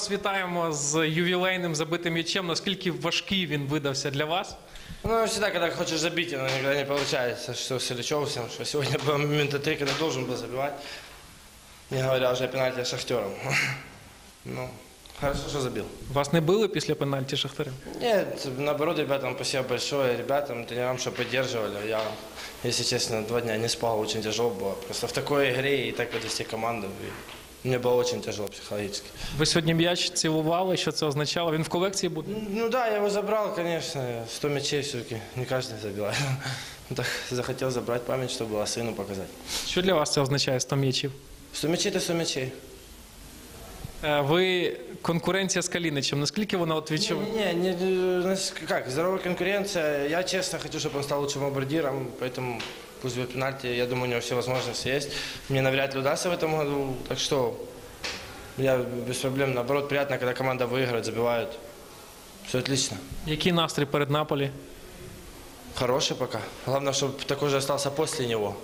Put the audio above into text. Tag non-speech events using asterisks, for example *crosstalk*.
вас вітаємо з ювілейним забитим м'ячем. Наскільки важкий він видався для вас? Ну, всегда, когда хочешь забить, оно никогда не получается. Что с Ильичевым, что сегодня было момента три, когда должен был забивать. Не говоря уже о пенальти Шахтером. *laughs* Ну, хорошо, что забил. Вас не били після пенальті Шахтаря? Нет, наоборот, ребятам спасибо большое, ребятам, тренерам, что поддерживали. Я, если честно, два дня не спал, очень тяжело было. Просто в такой игре и так подвести команду. и мне было очень тяжело психологически. Ви сьогодні м'яч цілували. Що це означало? Він в колекції буде? Ну да, я его забрал, конечно. 100 мячей все-таки не каждый забивает. *laughs* Так захотел забрать память, чтобы было сыну показать. Що для вас це означає 100 м'ячів? 100 мячей – это 100 мячей. Е, Ви конкуренція з Каліничем. Наскільки вона от відчув? Не, не, не, нас- как, здоровая конкуренция. Я честно хочу, чтобы он стал лучшим бомбардиром, поэтому пусть будет пенальти. Я думаю, у него все возможности есть. Мне навряд ли удастся в этом году, так что я без проблем. Наоборот, приятно, когда команда выиграет, забивает. Все отлично. Який настрій перед Наполі? Хороший пока. Главное, чтобы такой же остался после него.